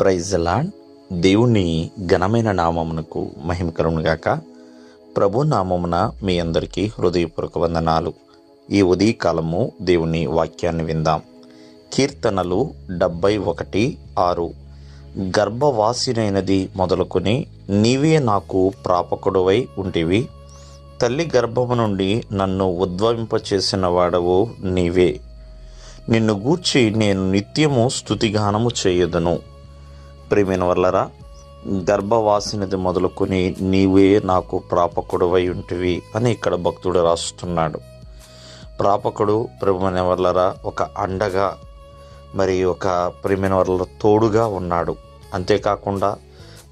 Praise lord దేవుని ఘనమైన నామమునకు మహిమ కలుగునుగాక ప్రభు నామమున మీ అందరికీ హృదయపూర్వక వందనాలు. ఈ ఉదయకాలము దేవుని వాక్యాన్ని విందాం. కీర్తనలు డెబ్బై ఒకటి ఆరు. గర్భవాసినైనది మొదలుకొని నీవే నాకు ప్రాపకుడువై ఉంటివి. తల్లి గర్భము నుండి నన్ను ఉద్భవింపచేసిన వాడవు నీవే. నిన్ను గూర్చి నేను నిత్యము స్తుతిగానము చేయదును. ప్రేమిన వల్లరా గర్భవాసినది మొదలుకొని నీవే నాకు ప్రాపకుడువై ఉంటివి అని ఇక్కడ భక్తుడు రాస్తున్నాడు. ప్రాపకుడు ప్రేమైన వల్లరా ఒక అండగా మరి ఒక ప్రేమిన వల్ల తోడుగా ఉన్నాడు. అంతేకాకుండా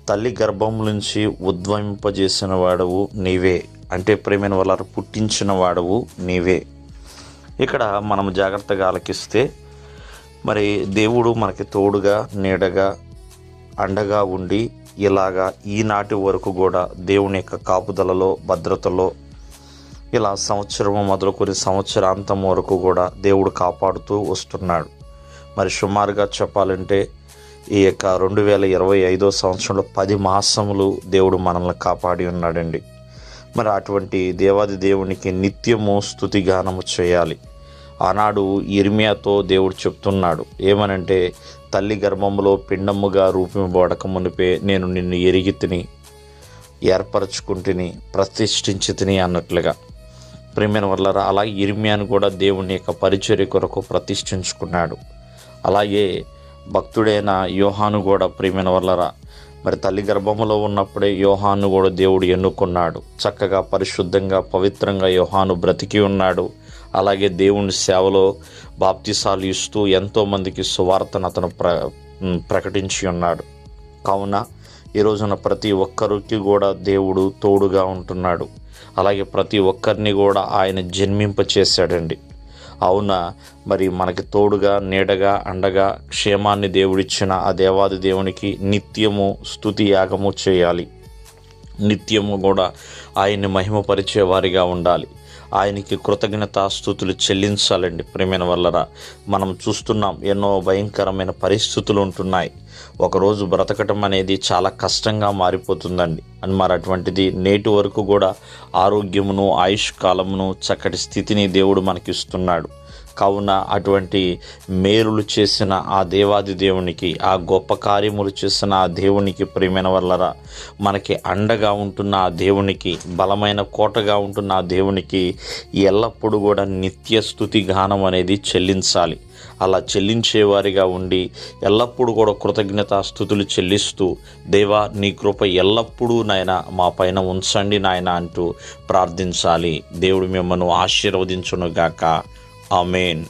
తల్లి గర్భం నుంచి ఉద్భవింపజేసిన వాడవు నీవే. అంటే ప్రేమైన వల్ల పుట్టించిన వాడవు నీవే. ఇక్కడ మనం జాగ్రత్తగా ఆలకిస్తే మరి దేవుడు మనకి తోడుగా నీడగా అండగా ఉండి ఇలాగా ఈనాటి వరకు కూడా దేవుని యొక్క కాపుదలలో భద్రతలో ఇలా సంవత్సరము మొదలుకొని సంవత్సరాంతం వరకు కూడా దేవుడు కాపాడుతూ వస్తున్నాడు. మరి సుమారుగా చెప్పాలంటే ఈ యొక్క రెండు వేల ఇరవై ఐదో సంవత్సరంలో పది మాసములు దేవుడు మనల్ని కాపాడి ఉన్నాడండి. మరి అటువంటి దేవాది దేవునికి నిత్యము స్థుతిగానము చేయాలి. ఆనాడు ఇర్మియాతో దేవుడు చెప్తున్నాడు. ఏమనంటే తల్లి గర్భంలో పిండముగా రూపింపబడక మునిపే నేను నిన్ను ఎరిగి తిని ఏర్పరచుకుంటుని ప్రతిష్ఠించి తిని అన్నట్లుగా. ప్రేమైన వల్ల అలా ఇర్మియాను కూడా దేవుని యొక్క పరిచర్య కొరకు ప్రతిష్ఠించుకున్నాడు. అలాగే భక్తుడైన యోహాను కూడా ప్రేమైన వల్లరా మరి తల్లి గర్భములో ఉన్నప్పుడే యోహాను కూడా దేవుడు ఎన్నుకున్నాడు. చక్కగా పరిశుద్ధంగా పవిత్రంగా యోహాను బ్రతికి ఉన్నాడు. అలాగే దేవుని సేవలో బాప్తిసాలు ఇస్తూ ఎంతోమందికి సువార్తను అతను ప్ర ప్రకటించి ఉన్నాడు. కావున ఈ రోజున ప్రతి ఒక్కరికి కూడా దేవుడు తోడుగా ఉంటున్నాడు. అలాగే ప్రతి ఒక్కరిని కూడా ఆయన జన్మింప చేశాడండి అవున? మరి మనకి తోడుగా నీడగా అండగా క్షేమాన్ని దేవుడిచ్చిన ఆ దేవాది దేవునికి నిత్యము స్తుతి యాగము చేయాలి. నిత్యము కూడా ఆయన్ని మహిమపరిచే వారిగా ఉండాలి. ఆయనకి కృతజ్ఞతాస్థుతులు చెల్లించాలండి. ప్రేమైన వల్లరా మనం చూస్తున్నాం ఎన్నో భయంకరమైన పరిస్థితులు ఉంటున్నాయి. ఒకరోజు బ్రతకటం అనేది చాలా కష్టంగా మారిపోతుందండి. అని మరి అటువంటిది నేటి వరకు కూడా ఆరోగ్యమును ఆయుష్ కాలమును చక్కటి స్థితిని దేవుడు మనకిస్తున్నాడు. కావున అటువంటి మేలులు చేసిన ఆ దేవాది దేవునికి ఆ గొప్ప కార్యములు చేసిన ఆ దేవునికి ప్రేమైన వల్లరా మనకి అండగా ఉంటున్న ఆ దేవునికి బలమైన కోటగా ఉంటున్న ఆ దేవునికి ఎల్లప్పుడూ కూడా నిత్య స్థుతి గానం అనేది చెల్లించాలి. అలా చెల్లించేవారిగా ఉండి ఎల్లప్పుడూ కూడా కృతజ్ఞతా స్థుతులు చెల్లిస్తూ దేవా నీ కృప ఎల్లప్పుడూ నాయన మా పైన ఉంచండి నాయన అంటూ ప్రార్థించాలి. దేవుడు మిమ్మల్ని ఆశీర్వదించునుగాక. ஆமேன்